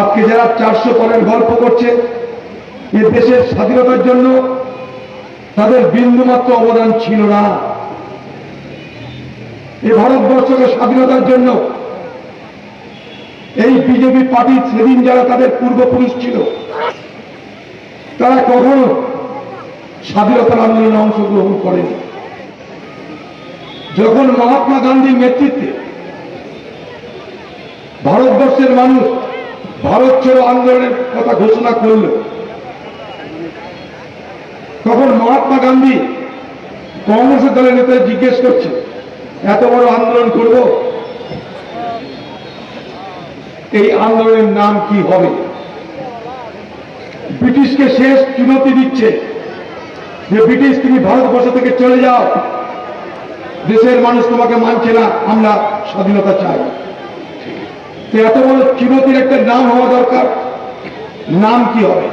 আজকে যারা চারশো পরের গল্প করছে, এ দেশের স্বাধীনতার জন্য তাদের বিন্দুমাত্র অবদান ছিল না। এই ভারতবর্ষকে স্বাধীনতার জন্য এই বিজেপি পার্টি সেদিন যারা তাদের পূর্বপুরুষ ছিল, তারা কখনো স্বাধীনতার আন্দোলনে অংশগ্রহণ করেনি। যখন মহাত্মা গান্ধীর নেতৃত্বে ভারতবর্ষের মানুষ ভারত ছেড়ো আন্দোলনের কথা ঘোষণা করল। তখন মহাত্মা গান্ধী কংগ্রেসের দলের নেতা জিজ্ঞেস করছে, এত বড় আন্দোলন করব? এই আন্দোলনের নাম কি হবে? ব্রিটিশকে শেষ চুনতি দিচ্ছে যে, ব্রিটিশ, তুমি ভারতবর্ষ থেকে চলে যাও। দেশের মানুষ তোমাকে মানছে না, আমরা স্বাধীনতা চাই। এত বড় চুনতির একটা নাম হওয়া দরকার, নাম কি হবে?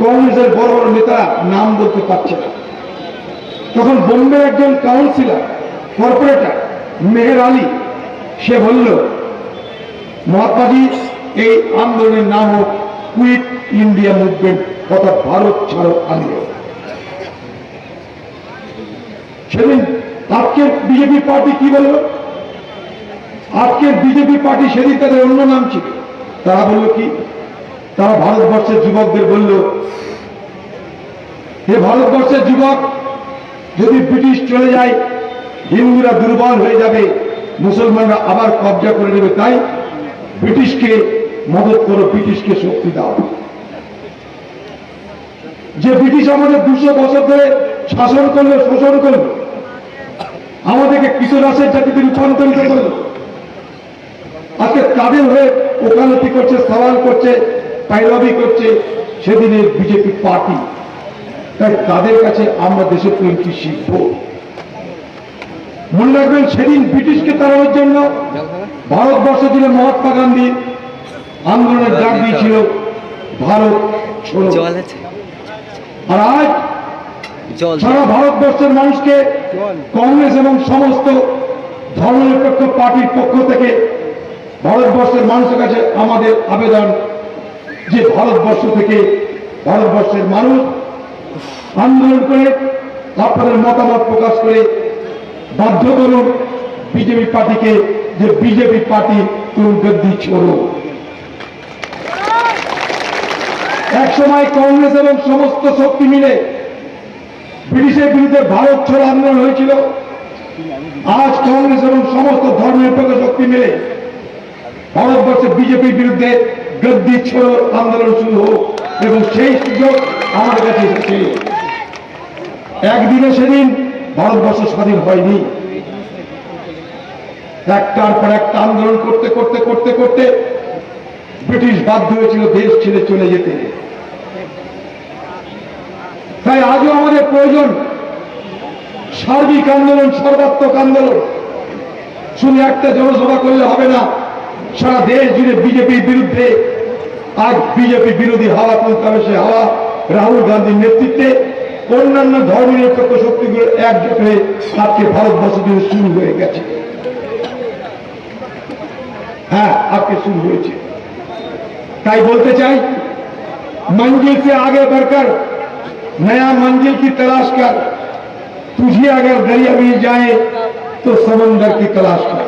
কংগ্রেসের বড় বড় নেতা নাম বলতে পারছে না। তখন বোম্বে একজন কাউন্সিলর কর্পোরেটর মেহের আলী, সে বলল, মহাত্মাজি, এই আন্দোলনের নাম হোক কুইট ইন্ডিয়া মুভমেন্ট অর্থাৎ ভারত ছাড়ো আন্দোলন। সেদিন আজকের বিজেপি পার্টি কি বলল? আজকের বিজেপি পার্টি সেদিন তাদের অন্য নাম ছিল। তারা বলল কি? তারা ভারতবর্ষের যুবকদের বলল, হে ভারতবর্ষের যুবক, যদি ব্রিটিশ চলে যায়, হিন্দুরা দুর্বল হয়ে যাবে, মুসলমানরা আবার কবজা করে নেবে, তাই ব্রিটিশকে মদত করো, ব্রিটিশকে শক্তি দাও। যে ব্রিটিশ আমাদের দুশো বছর ধরে শাসন করল, শোষণ করল, আমাদেরকে কিশোরাসের জাতিতে রূপান্তরিত করল আজকে তাদের হয়ে ওকালতি করছে সওয়াল করছে পাইলবি করছে সেদিনের বিজেপি পার্টি। তাই তাদের কাছে আমরা দেশপ্রেম কি শিখব। মনে রাখবেন সেদিন ব্রিটিশকে তাড়ানোর জন্য ভারতবর্ষ দিলে মহাত্মা গান্ধী আন্দোলনের ডাক দিয়েছিল ভারত আর আজ সারা ভারতবর্ষের মানুষকে কংগ্রেস এবং সমস্ত ধর্মনিরপেক্ষ পার্টির পক্ষ থেকে ভারতবর্ষের মানুষের কাছে আমাদের আবেদন যে ভারতবর্ষ থেকে ভারতবর্ষের মানুষ আন্দোলন করে, আপনাদের মতামত প্রকাশ করে বাধ্য করুন বিজেপি পার্টিকে যে বিজেপি পার্টি তুমি গদ্দি ছোড়ো এক সময় কংগ্রেস এবং সমস্ত শক্তি মিলে ব্রিটিশের বিরুদ্ধে ভারত ছাড়ো আন্দোলন হয়েছিল। আজ কংগ্রেস এবং সমস্ত ধর্মনিরপেক্ষ শক্তি মিলে ভারতবর্ষের বিজেপির বিরুদ্ধে গদ্দি ছোড়ো আন্দোলন শুরু হোক, এবং সেই সুযোগ আমাদের কাছে এসেছে। একদিনে সেদিন ভারতবর্ষ স্বাধীন হয়নি। একটার পর একটা আন্দোলন করতে করতে করতে করতে ব্রিটিশ বাধ্য হয়েছিল দেশ ছেড়ে চলে যেতে। তাই আজও আমাদের প্রয়োজন সার্বিক আন্দোলন, সর্বাত্মক আন্দোলন। শুধু একটা জনসভা করলে হবে না সারা দেশ জুড়ে বিজেপির বিরুদ্ধে আজ বিজেপি বিরোধী হাওয়া তুলতে হবে সে হাওয়া রাহুল গান্ধীর নেতৃত্বে অন্যান্য ধর্মনিরপেক্ষ শক্তিগুলো একজোট হয়ে আজকে ভারতবর্ষ জুড়ে শুরু হয়ে গেছে হ্যাঁ আজকে শুরু হয়েছে তাই বলতে চাই मंजिल से आगे बढ़कर नया मंजिल की तलाश कर तुझे अगर दरिया मिल जाए तो समंदर की तलाश कर